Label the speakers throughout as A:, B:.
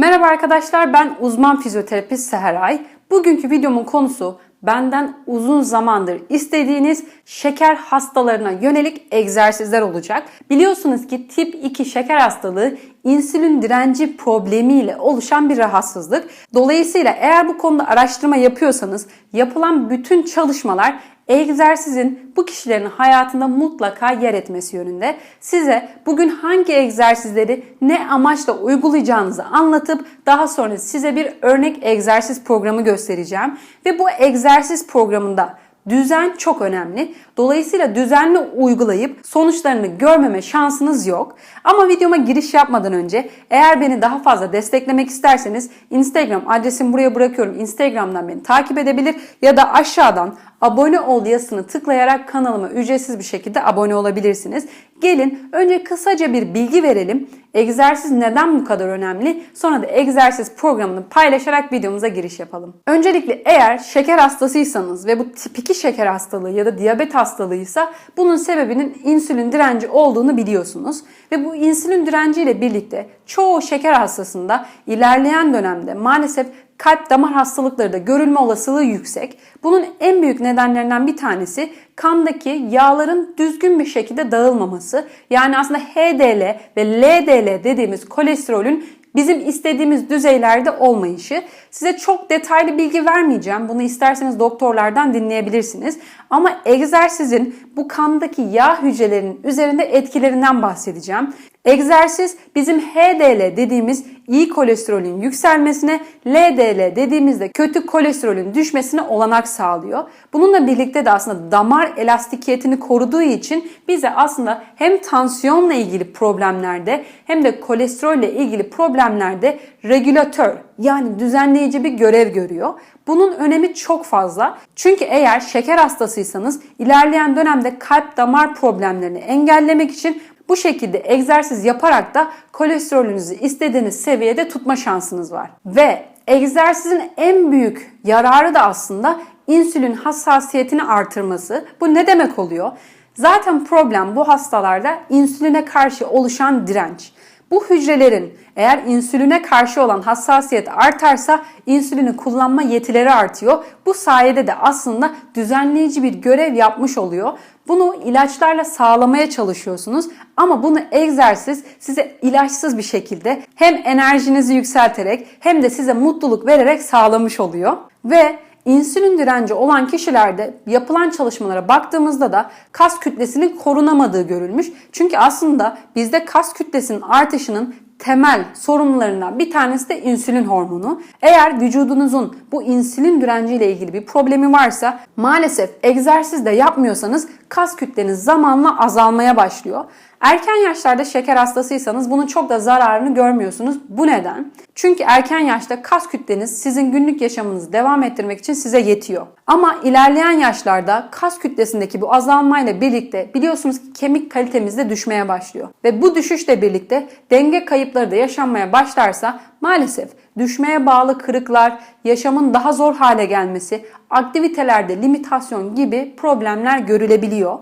A: Merhaba arkadaşlar ben uzman fizyoterapist Seheray. Bugünkü videomun konusu benden uzun zamandır istediğiniz şeker hastalarına yönelik egzersizler olacak. Biliyorsunuz ki tip 2 şeker hastalığı insülin direnci problemiyle oluşan bir rahatsızlık. Dolayısıyla eğer bu konuda araştırma yapıyorsanız yapılan bütün çalışmalar egzersizin bu kişilerin hayatında mutlaka yer etmesi yönünde. Size bugün hangi egzersizleri ne amaçla uygulayacağınızı anlatıp daha sonra size bir örnek egzersiz programı göstereceğim. Ve bu egzersiz programında Düzen çok önemli. Dolayısıyla düzenli uygulayıp sonuçlarını görmeme şansınız yok. Ama videoma giriş yapmadan önce eğer beni daha fazla desteklemek isterseniz Instagram adresimi buraya bırakıyorum. Instagram'dan beni takip edebilir ya da aşağıdan abone ol yazısını tıklayarak kanalıma ücretsiz bir şekilde abone olabilirsiniz. Gelin önce kısaca bir bilgi verelim. Egzersiz neden bu kadar önemli? Sonra da egzersiz programını paylaşarak videomuza giriş yapalım. Öncelikle eğer şeker hastasıysanız ve bu tip 2 şeker hastalığı ya da diyabet hastalığıysa bunun sebebinin insülin direnci olduğunu biliyorsunuz. Ve bu insülin direnci ile birlikte çoğu şeker hastasında ilerleyen dönemde maalesef kalp damar hastalıkları da görülme olasılığı yüksek. Bunun en büyük nedenlerinden bir tanesi kandaki yağların düzgün bir şekilde dağılmaması. Yani aslında HDL ve LDL dediğimiz kolesterolün bizim istediğimiz düzeylerde olmayışı. Size çok detaylı bilgi vermeyeceğim. Bunu isterseniz doktorlardan dinleyebilirsiniz. Ama egzersizin bu kandaki yağ hücrelerinin üzerinde etkilerinden bahsedeceğim. Egzersiz bizim HDL dediğimiz iyi kolesterolün yükselmesine, LDL dediğimizde kötü kolesterolün düşmesine olanak sağlıyor. Bununla birlikte de aslında damar elastikiyetini koruduğu için bize aslında hem tansiyonla ilgili problemlerde hem de kolesterolle ilgili problemlerde regülatör yani düzenleyici bir görev görüyor. Bunun önemi çok fazla. Çünkü eğer şeker hastasıysanız ilerleyen dönemde kalp damar problemlerini engellemek için bu şekilde egzersiz yaparak da kolesterolünüzü istediğiniz seviyede tutma şansınız var. Ve egzersizin en büyük yararı da aslında insülin hassasiyetini artırması. Bu ne demek oluyor? Zaten problem bu hastalarda insüline karşı oluşan direnç. Bu hücrelerin eğer insüline karşı olan hassasiyet artarsa insülini kullanma yetileri artıyor. Bu sayede de aslında düzenleyici bir görev yapmış oluyor. Bunu ilaçlarla sağlamaya çalışıyorsunuz ama bunu egzersiz size ilaçsız bir şekilde hem enerjinizi yükselterek hem de size mutluluk vererek sağlamış oluyor. Ve İnsülin direnci olan kişilerde yapılan çalışmalara baktığımızda da kas kütlesinin korunamadığı görülmüş. Çünkü aslında bizde kas kütlesinin artışının temel sorunlarından bir tanesi de insülin hormonu. Eğer vücudunuzun bu insülin direnci ile ilgili bir problemi varsa maalesef egzersiz de yapmıyorsanız kas kütleniz zamanla azalmaya başlıyor. Erken yaşlarda şeker hastasıysanız bunun çok da zararını görmüyorsunuz. Bu neden? Çünkü erken yaşta kas kütleniz sizin günlük yaşamınızı devam ettirmek için size yetiyor. Ama ilerleyen yaşlarda kas kütlesindeki bu azalmayla birlikte biliyorsunuz ki kemik kalitemiz de düşmeye başlıyor. Ve bu düşüşle birlikte denge kayıpları da yaşanmaya başlarsa maalesef düşmeye bağlı kırıklar, yaşamın daha zor hale gelmesi, aktivitelerde limitasyon gibi problemler görülebiliyor.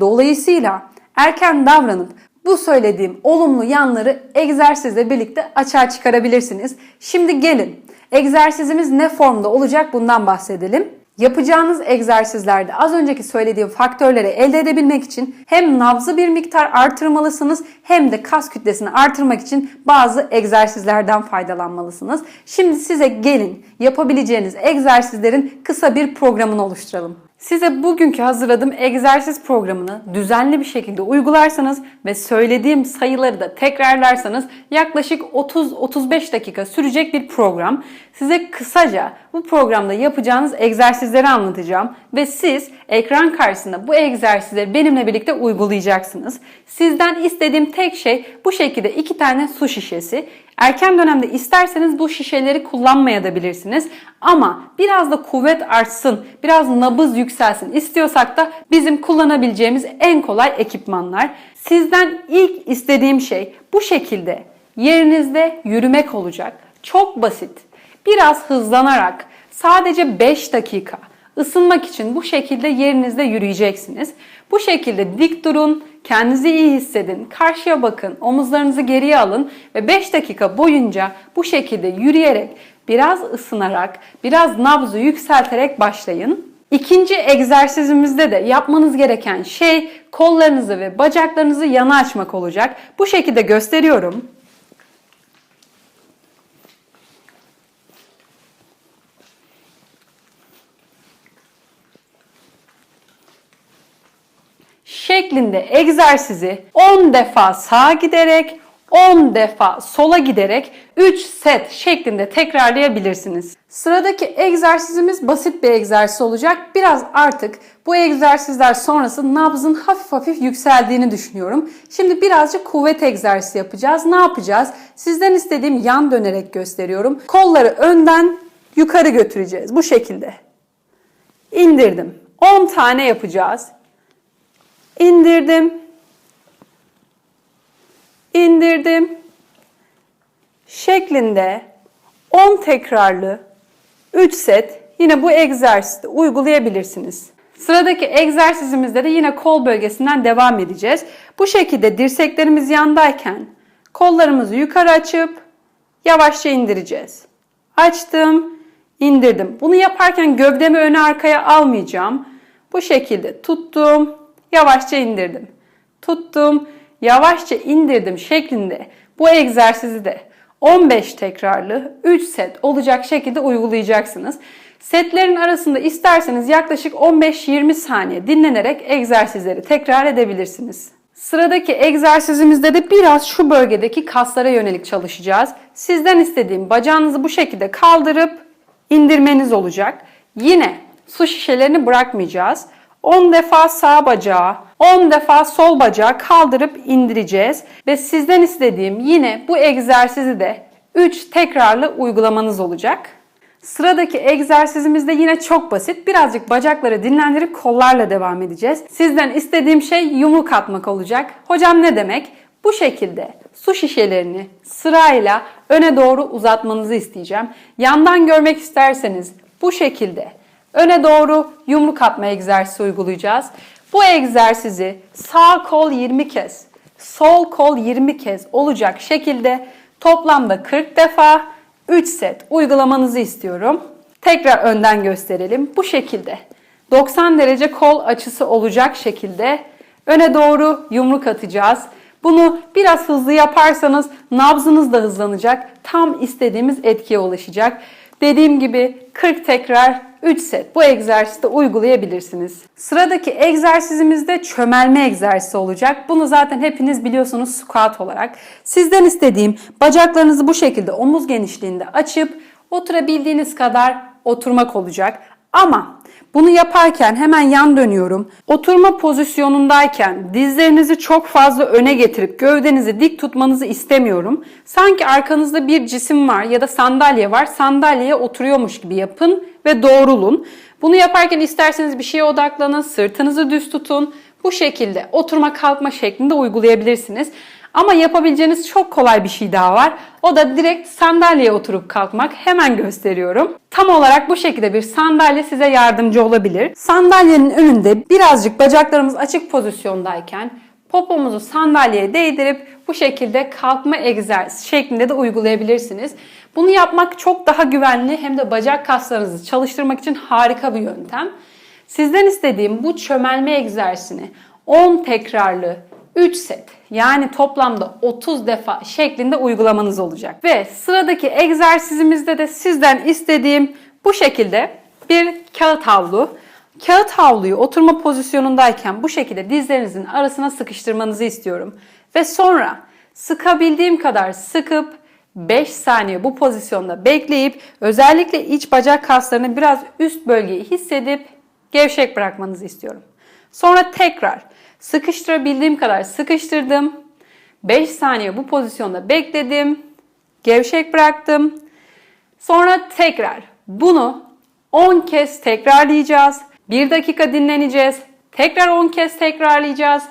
A: Dolayısıyla erken davranıp bu söylediğim olumlu yanları egzersizle birlikte açığa çıkarabilirsiniz. Şimdi gelin egzersizimiz ne formda olacak bundan bahsedelim. Yapacağınız egzersizlerde az önceki söylediğim faktörleri elde edebilmek için hem nabzı bir miktar artırmalısınız hem de kas kütlesini artırmak için bazı egzersizlerden faydalanmalısınız. Şimdi size gelin yapabileceğiniz egzersizlerin kısa bir programını oluşturalım. Size bugünkü hazırladığım egzersiz programını düzenli bir şekilde uygularsanız ve söylediğim sayıları da tekrarlarsanız yaklaşık 30-35 dakika sürecek bir program. Size kısaca bu programda yapacağınız egzersizleri anlatacağım ve siz ekran karşısında bu egzersizleri benimle birlikte uygulayacaksınız. Sizden istediğim tek şey bu şekilde iki tane su şişesi. Erken dönemde isterseniz bu şişeleri kullanmayabilirsiniz. Ama biraz da kuvvet artsın, biraz nabız yükselsin istiyorsak da bizim kullanabileceğimiz en kolay ekipmanlar. Sizden ilk istediğim şey bu şekilde yerinizde yürümek olacak. Çok basit. Biraz hızlanarak sadece 5 dakika Isınmak için bu şekilde yerinizde yürüyeceksiniz. Bu şekilde dik durun, kendinizi iyi hissedin, karşıya bakın, omuzlarınızı geriye alın ve 5 dakika boyunca bu şekilde yürüyerek, biraz ısınarak, biraz nabzı yükselterek başlayın. İkinci egzersizimizde de yapmanız gereken şey kollarınızı ve bacaklarınızı yana açmak olacak. Bu şekilde gösteriyorum. Şeklinde egzersizi 10 defa sağa giderek 10 defa sola giderek 3 set şeklinde tekrarlayabilirsiniz. Sıradaki egzersizimiz basit bir egzersiz olacak. Biraz artık bu egzersizler sonrası nabzın hafif hafif yükseldiğini düşünüyorum. Şimdi birazcık kuvvet egzersizi yapacağız. Ne yapacağız? Sizden istediğim yan dönerek gösteriyorum. Kolları önden yukarı götüreceğiz bu şekilde. İndirdim. 10 tane yapacağız. İndirdim. İndirdim. Şeklinde 10 tekrarlı 3 set yine bu egzersizi uygulayabilirsiniz. Sıradaki egzersizimizde de yine kol bölgesinden devam edeceğiz. Bu şekilde dirseklerimiz yandayken kollarımızı yukarı açıp yavaşça indireceğiz. Açtım, indirdim. Bunu yaparken gövdemi öne arkaya almayacağım. Bu şekilde tuttum, yavaşça indirdim. Tuttum, yavaşça indirdim şeklinde bu egzersizi de 15 tekrarlı 3 set olacak şekilde uygulayacaksınız. Setlerin arasında isterseniz yaklaşık 15-20 saniye dinlenerek egzersizleri tekrar edebilirsiniz. Sıradaki egzersizimizde de biraz şu bölgedeki kaslara yönelik çalışacağız. Sizden istediğim bacağınızı bu şekilde kaldırıp indirmeniz olacak. Yine su şişelerini bırakmayacağız. 10 defa sağ bacağı, 10 defa sol bacağı kaldırıp indireceğiz. Ve sizden istediğim yine bu egzersizi de 3 tekrarlı uygulamanız olacak. Sıradaki egzersizimiz de yine çok basit. Birazcık bacakları dinlendirip kollarla devam edeceğiz. Sizden istediğim şey yumruk atmak olacak. Hocam ne demek? Bu şekilde su şişelerini sırayla öne doğru uzatmanızı isteyeceğim. Yandan görmek isterseniz bu şekilde öne doğru yumruk atma egzersizi uygulayacağız. Bu egzersizi sağ kol 20 kez, sol kol 20 kez olacak şekilde toplamda 40 defa 3 set uygulamanızı istiyorum. Tekrar önden gösterelim. Bu şekilde 90 derece kol açısı olacak şekilde öne doğru yumruk atacağız. Bunu biraz hızlı yaparsanız nabzınız da hızlanacak. Tam istediğimiz etkiye ulaşacak. Dediğim gibi 40 tekrar 3 set bu egzersizde uygulayabilirsiniz. Sıradaki egzersizimiz de çömelme egzersizi olacak. Bunu zaten hepiniz biliyorsunuz squat olarak. Sizden istediğim bacaklarınızı bu şekilde omuz genişliğinde açıp oturabildiğiniz kadar oturmak olacak. Ama bunu yaparken hemen yan dönüyorum. Oturma pozisyonundayken dizlerinizi çok fazla öne getirip gövdenizi dik tutmanızı istemiyorum. Sanki arkanızda bir cisim var ya da sandalye var. Sandalyeye oturuyormuş gibi yapın ve doğrulun. Bunu yaparken isterseniz bir şeye odaklanın, sırtınızı düz tutun. Bu şekilde oturma kalkma şeklinde uygulayabilirsiniz. Ama yapabileceğiniz çok kolay bir şey daha var. O da direkt sandalyeye oturup kalkmak. Hemen gösteriyorum. Tam olarak bu şekilde bir sandalye size yardımcı olabilir. Sandalyenin önünde birazcık bacaklarımız açık pozisyondayken popomuzu sandalyeye değdirip bu şekilde kalkma egzersizi şeklinde de uygulayabilirsiniz. Bunu yapmak çok daha güvenli hem de bacak kaslarınızı çalıştırmak için harika bir yöntem. Sizden istediğim bu çömelme egzersizini 10 tekrarlı 3 set yani toplamda 30 defa şeklinde uygulamanız olacak. Ve sıradaki egzersizimizde de sizden istediğim bu şekilde bir kağıt havlu. Kağıt havluyu oturma pozisyonundayken bu şekilde dizlerinizin arasına sıkıştırmanızı istiyorum. Ve sonra sıkabildiğim kadar sıkıp 5 saniye bu pozisyonda bekleyip özellikle iç bacak kaslarını biraz üst bölgeyi hissedip gevşek bırakmanızı istiyorum. Sonra tekrar Sıkıştırabildiğim kadar sıkıştırdım. 5 saniye bu pozisyonda bekledim. Gevşek bıraktım. Sonra tekrar bunu 10 kez tekrarlayacağız. 1 dakika dinleneceğiz. Tekrar 10 kez tekrarlayacağız.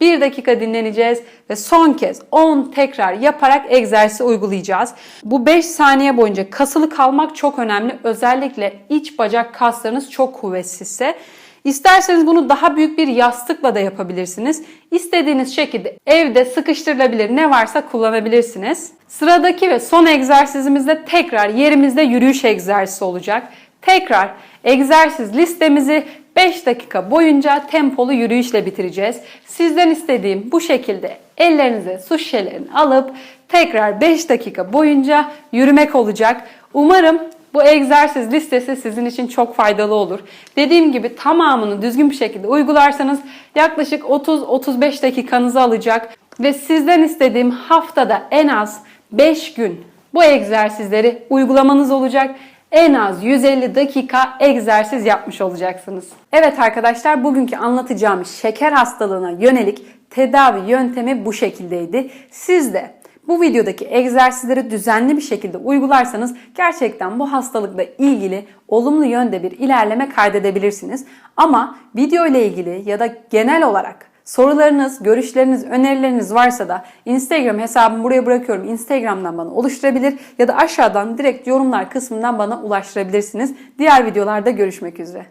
A: 1 dakika dinleneceğiz ve son kez 10 tekrar yaparak egzersiz uygulayacağız. Bu 5 saniye boyunca kasılı kalmak çok önemli. Özellikle iç bacak kaslarınız çok kuvvetsizse. İsterseniz bunu daha büyük bir yastıkla da yapabilirsiniz. İstediğiniz şekilde evde sıkıştırılabilir ne varsa kullanabilirsiniz. Sıradaki ve son egzersizimizde tekrar yerimizde yürüyüş egzersizi olacak. Tekrar egzersiz listemizi 5 dakika boyunca tempolu yürüyüşle bitireceğiz. Sizden istediğim bu şekilde ellerinize su şişelerini alıp tekrar 5 dakika boyunca yürümek olacak. Umarım bu egzersiz listesi sizin için çok faydalı olur. Dediğim gibi tamamını düzgün bir şekilde uygularsanız yaklaşık 30-35 dakikanızı alacak ve sizden istediğim haftada en az 5 gün bu egzersizleri uygulamanız olacak. En az 150 dakika egzersiz yapmış olacaksınız. Evet arkadaşlar bugünkü anlatacağım şeker hastalığına yönelik tedavi yöntemi bu şekildeydi. Siz de bu videodaki egzersizleri düzenli bir şekilde uygularsanız gerçekten bu hastalıkla ilgili olumlu yönde bir ilerleme kaydedebilirsiniz. Ama video ile ilgili ya da genel olarak sorularınız, görüşleriniz, önerileriniz varsa da Instagram hesabımı buraya bırakıyorum. Instagram'dan bana oluşturabilir ya da aşağıdan direkt yorumlar kısmından bana ulaştırabilirsiniz. Diğer videolarda görüşmek üzere.